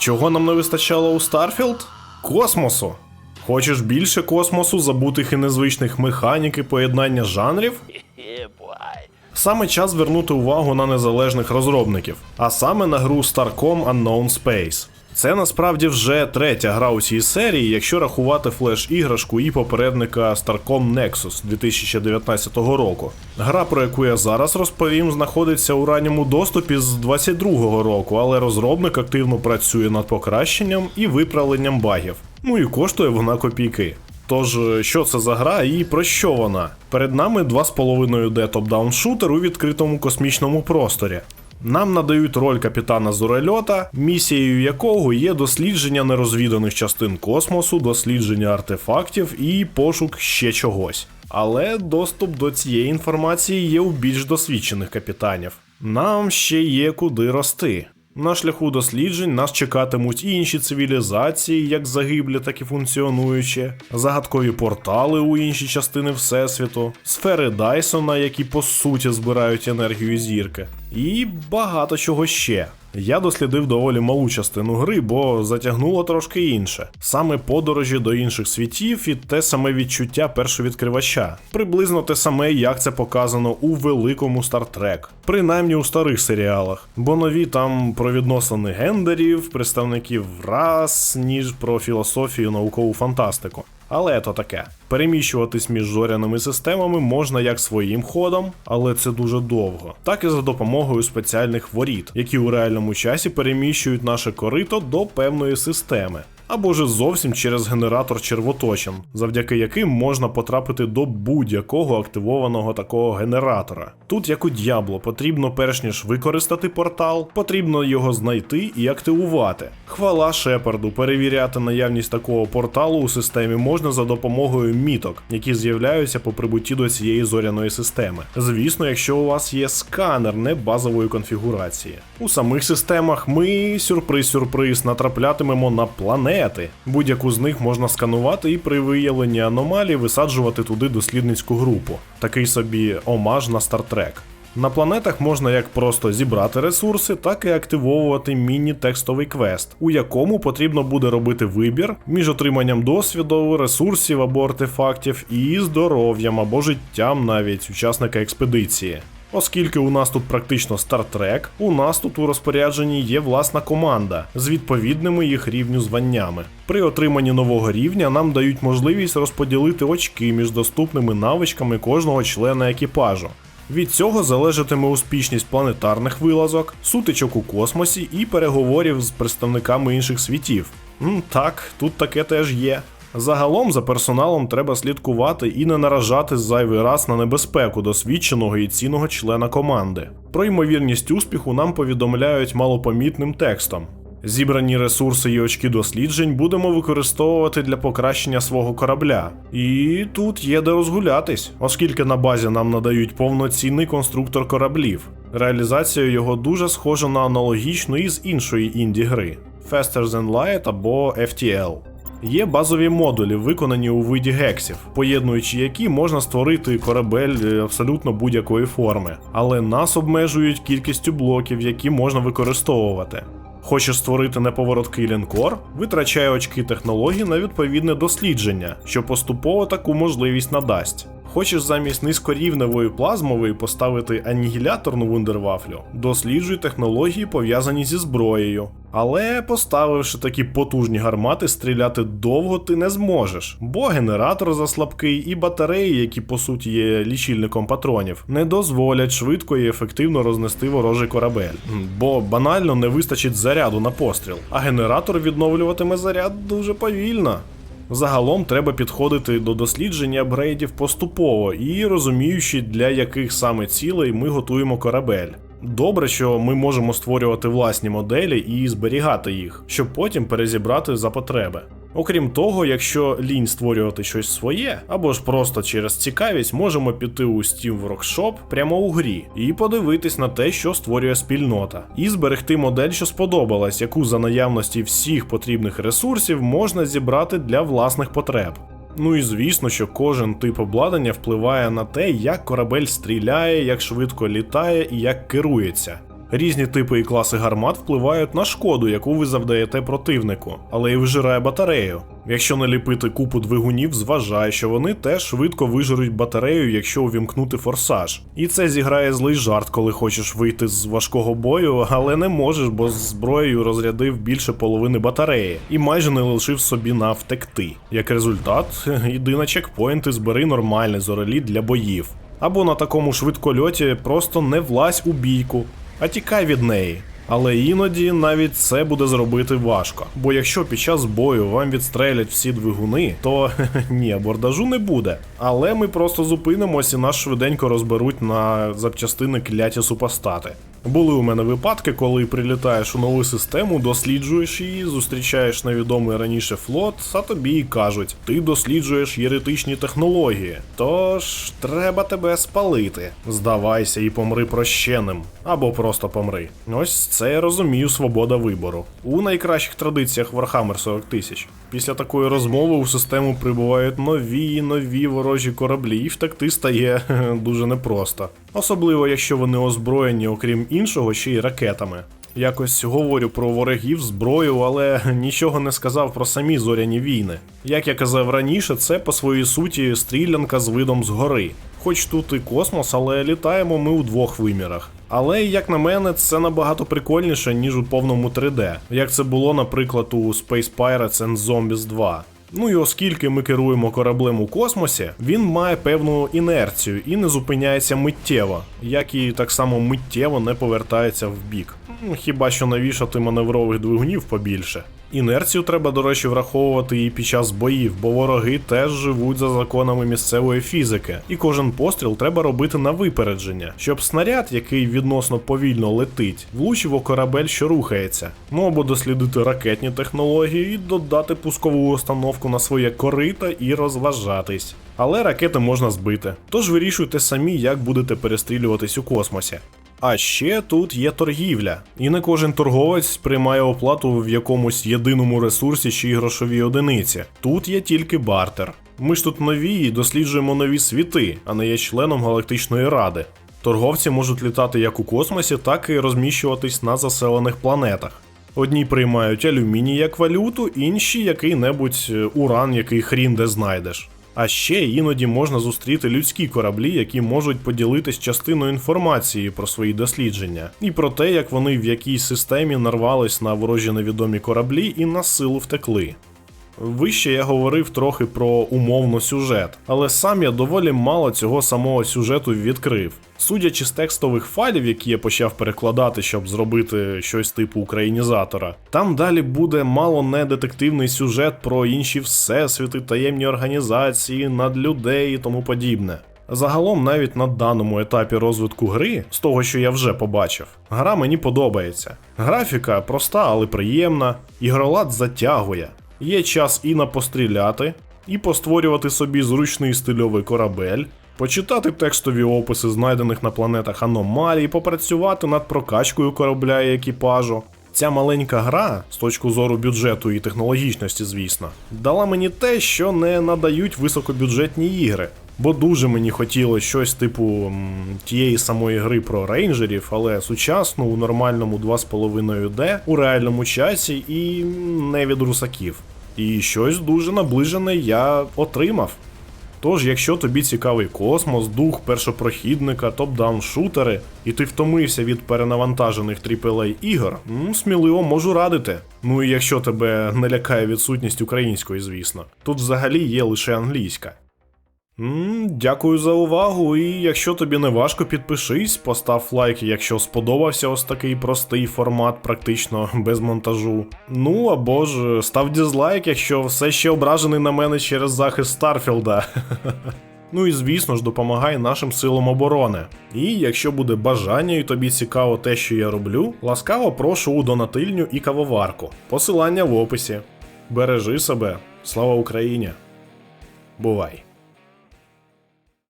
Чого нам не вистачало у Starfield? Космосу. Хочеш більше космосу, забутих і незвичних механік і поєднання жанрів? Саме час звернути увагу на незалежних розробників, а саме на гру Starcom Unknown Space. Це насправді вже третя гра у цій серії, якщо рахувати флеш-іграшку і попередника Starcom Nexus 2019 року. Гра, про яку я зараз розповім, знаходиться у ранньому доступі з 22-го року, але розробник активно працює над покращенням і виправленням багів. Ну і коштує вона копійки. Тож, що це за гра і про що вона? Перед нами 2,5D топ-даун шутер у відкритому космічному просторі. Нам надають роль капітана зорельота, місією якого є дослідження нерозвіданих частин космосу, дослідження артефактів і пошук ще чогось. Але доступ до цієї інформації є у більш досвідчених капітанів. Нам ще є куди рости. На шляху досліджень нас чекатимуть і інші цивілізації, як загиблі, так і функціонуючі, загадкові портали у інші частини Всесвіту, сфери Дайсона, які по суті збирають енергію зірки, і багато чого ще. Я дослідив доволі малу частину гри, бо затягнуло трошки інше. Саме подорожі до інших світів і те саме відчуття першовідкривача. Приблизно те саме, як це показано у великому Star принаймні у старих серіалах, бо нові там про відносини гендерів, представників рас, ніж про філософію наукову фантастику. Але то таке. Переміщуватись між зоряними системами можна як своїм ходом, але це дуже довго, так і за допомогою спеціальних воріт, які у реальному часі переміщують наше корито до певної системи. Або ж зовсім через генератор червоточин, завдяки яким можна потрапити до будь-якого активованого такого генератора. Тут, як у Д'ябло, потрібно перш ніж використати портал, потрібно його знайти і активувати. Хвала Шепарду, перевіряти наявність такого порталу у системі можна за допомогою міток, які з'являються по прибутті до цієї зоряної системи. Звісно, якщо у вас є сканер не базової конфігурації. У самих системах ми сюрприз-сюрприз натрапляти-мемо на планети. Будь-яку з них можна сканувати і при виявленні аномалій висаджувати туди дослідницьку групу. Такий собі омаж на Стартрек. На планетах можна як просто зібрати ресурси, так і активовувати міні-текстовий квест, у якому потрібно буде робити вибір між отриманням досвіду, ресурсів або артефактів і здоров'ям або життям навіть учасника експедиції. Оскільки у нас тут практично стартрек, у нас тут у розпорядженні є власна команда з відповідними їх рівню званнями. При отриманні нового рівня нам дають можливість розподілити очки між доступними навичками кожного члена екіпажу. Від цього залежатиме успішність планетарних вилазок, сутичок у космосі і переговорів з представниками інших світів. М, так, тут таке теж є. Загалом за персоналом треба слідкувати і не наражати зайвий раз на небезпеку досвідченого і цінного члена команди. Про ймовірність успіху нам повідомляють малопомітним текстом. Зібрані ресурси і очки досліджень будемо використовувати для покращення свого корабля. І тут є де розгулятись, оскільки на базі нам надають повноцінний конструктор кораблів. Реалізація його дуже схожа на аналогічну із іншої інді гри Faster Than Light або FTL. Є базові модулі, виконані у виді гексів, поєднуючи які можна створити корабель е, абсолютно будь-якої форми, але нас обмежують кількістю блоків, які можна використовувати. Хочеш створити неповороткий лінкор, витрачай очки технологій на відповідне дослідження, що поступово таку можливість надасть. Хочеш замість низькорівневої плазмової поставити анігіляторну вундервафлю, досліджуй технології пов'язані зі зброєю. Але поставивши такі потужні гармати, стріляти довго ти не зможеш, бо генератор заслабкий і батареї, які по суті є лічильником патронів, не дозволять швидко і ефективно рознести ворожий корабель, бо банально не вистачить заряду на постріл, а генератор відновлюватиме заряд дуже повільно. Загалом треба підходити до дослідження апгрейдів поступово і розуміючи, для яких саме цілей ми готуємо корабель. Добре, що ми можемо створювати власні моделі і зберігати їх, щоб потім перезібрати за потреби. Окрім того, якщо лінь створювати щось своє, або ж просто через цікавість, можемо піти у Steam Workshop прямо у грі і подивитись на те, що створює спільнота, і зберегти модель, що сподобалась, яку за наявності всіх потрібних ресурсів можна зібрати для власних потреб. Ну і звісно, що кожен тип обладнання впливає на те, як корабель стріляє, як швидко літає і як керується. Різні типи і класи гармат впливають на шкоду, яку ви завдаєте противнику, але й вижирає батарею. Якщо наліпити купу двигунів, зважай, що вони теж швидко вижируть батарею, якщо увімкнути форсаж. І це зіграє злий жарт, коли хочеш вийти з важкого бою, але не можеш, бо з зброєю розрядив більше половини батареї і майже не лишив собі на втекти. Як результат, іди на чекпоінт і збери нормальний зореліт для боїв. Або на такому швидкольоті просто не влазь у бійку, а тікай від неї. Але іноді навіть це буде зробити важко. Бо якщо під час бою вам відстрелять всі двигуни, то ні, бордажу не буде. Але ми просто зупинимось і нас швиденько розберуть на запчастини кляті супостати. Були у мене випадки, коли прилітаєш у нову систему, досліджуєш її, зустрічаєш невідомий раніше флот, а тобі й кажуть, ти досліджуєш єретичні технології. Тож треба тебе спалити. Здавайся і помри прощеним. Або просто помри. Ось це я розумію свобода вибору. У найкращих традиціях Warhammer 40 тисяч. Після такої розмови у систему прибувають нові і нові ворожі кораблі, і втекти стає дуже непросто. Особливо, якщо вони озброєні, окрім іншого, ще й ракетами. Якось говорю про ворогів, зброю, але нічого не сказав про самі зоряні війни. Як я казав раніше, це по своїй суті стрілянка з видом згори. Хоч тут і космос, але літаємо ми у двох вимірах. Але, як на мене, це набагато прикольніше, ніж у повному 3D, як це було, наприклад, у Space Pirates and Zombies 2. Ну і оскільки ми керуємо кораблем у космосі, він має певну інерцію і не зупиняється миттєво, як і так само миттєво не повертається в бік. Ну, Хіба що навішати маневрових двигунів побільше. Інерцію треба, до речі, враховувати і під час боїв, бо вороги теж живуть за законами місцевої фізики, і кожен постріл треба робити на випередження, щоб снаряд, який відносно повільно летить, влучив у корабель, що рухається. Ну або дослідити ракетні технології і додати пускову установку на своє корита і розважатись. Але ракети можна збити. Тож вирішуйте самі, як будете перестрілюватись у космосі. А ще тут є торгівля, і не кожен торговець приймає оплату в якомусь єдиному ресурсі чи грошовій одиниці. Тут є тільки бартер. Ми ж тут нові і досліджуємо нові світи, а не є членом галактичної ради. Торговці можуть літати як у космосі, так і розміщуватись на заселених планетах. Одні приймають алюміній як валюту, інші який-небудь е, уран, який хрін де знайдеш. А ще іноді можна зустріти людські кораблі, які можуть поділитись частиною інформації про свої дослідження, і про те, як вони в якійсь системі нарвались на ворожі невідомі кораблі і на силу втекли. Вище я говорив трохи про умовно сюжет, але сам я доволі мало цього самого сюжету відкрив. Судячи з текстових файлів, які я почав перекладати, щоб зробити щось типу українізатора, там далі буде мало не детективний сюжет про інші всесвіти, таємні організації, надлюдей і тому подібне. Загалом, навіть на даному етапі розвитку гри, з того, що я вже побачив, гра мені подобається. Графіка проста, але приємна, ігролад затягує. Є час і на постріляти, і постворювати собі зручний стильовий корабель, почитати текстові описи знайдених на планетах аномалій, попрацювати над прокачкою корабля і екіпажу. Ця маленька гра, з точки зору бюджету і технологічності, звісно, дала мені те, що не надають високобюджетні ігри. Бо дуже мені хотілося щось типу тієї самої гри про рейнджерів, але сучасну у нормальному 2,5D, у реальному часі і не від русаків. І щось дуже наближене я отримав. Тож, якщо тобі цікавий космос, дух першопрохідника, топ-даун шутери, і ти втомився від перенавантажених AAA ігор, м, сміливо можу радити. Ну і якщо тебе не лякає відсутність української, звісно, тут взагалі є лише англійська. Дякую за увагу. І якщо тобі не важко, підпишись, постав лайк, якщо сподобався ось такий простий формат, практично без монтажу. Ну або ж став дізлайк, якщо все ще ображений на мене через захист Старфілда. Ну і звісно ж, допомагай нашим силам оборони. І якщо буде бажання і тобі цікаво те, що я роблю, ласкаво прошу у донатильню і кавоварку. Посилання в описі. Бережи себе, слава Україні! Бувай!